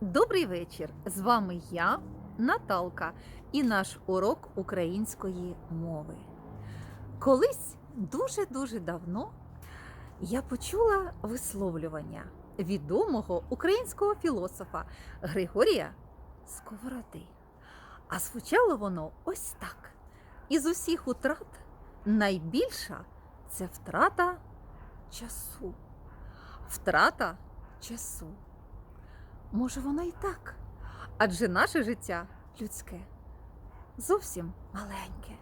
Добрий вечір! З вами я, Наталка, і наш урок української мови. Колись дуже-дуже давно я почула висловлювання відомого українського філософа Григорія Сковороди. А звучало воно ось так: із усіх утрат найбільша це втрата часу. Втрата часу. Може, воно і так. Адже наше життя людське зовсім маленьке.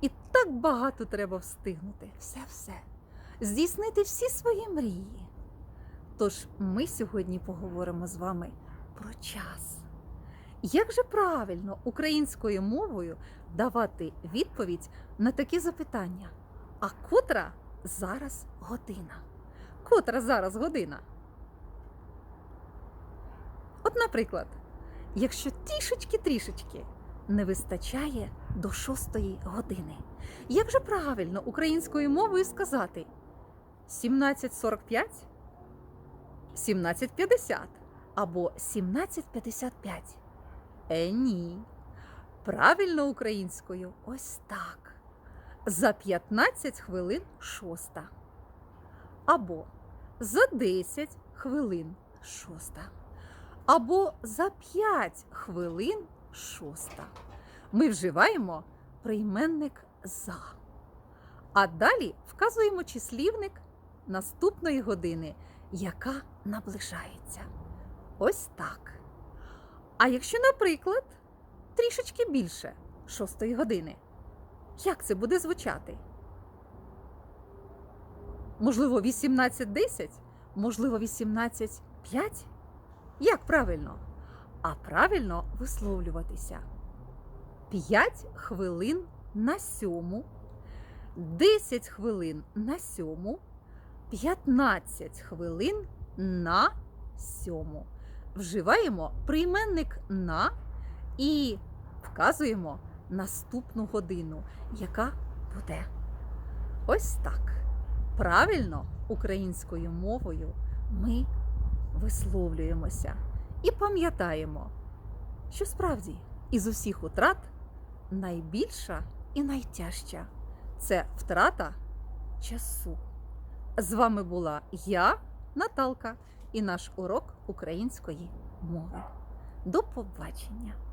І так багато треба встигнути все-все, здійснити всі свої мрії. Тож ми сьогодні поговоримо з вами про час. Як же правильно українською мовою давати відповідь на такі запитання? А котра зараз година? Котра зараз година? От, наприклад, якщо трішечки-трішечки не вистачає до шостої години, як же правильно українською мовою сказати 17.45, 17.50 або 17.55? Е, ні. Правильно українською ось так. За 15 хвилин шоста. Або за 10 хвилин шоста або за 5 хвилин шоста. Ми вживаємо прийменник за. А далі вказуємо числівник наступної години, яка наближається. Ось так. А якщо, наприклад, трішечки більше шостої години, як це буде звучати? Можливо, 18.10? Можливо, 18.05? Як правильно? А правильно висловлюватися 5 хвилин на сьому, 10 хвилин на сьому, 15 хвилин на сьому. Вживаємо прийменник на і вказуємо наступну годину, яка буде. Ось так. Правильно українською мовою ми висловлюємося і пам'ятаємо, що справді із усіх утрат найбільша і найтяжча це втрата часу. З вами була я, Наталка, і наш урок української мови. До побачення!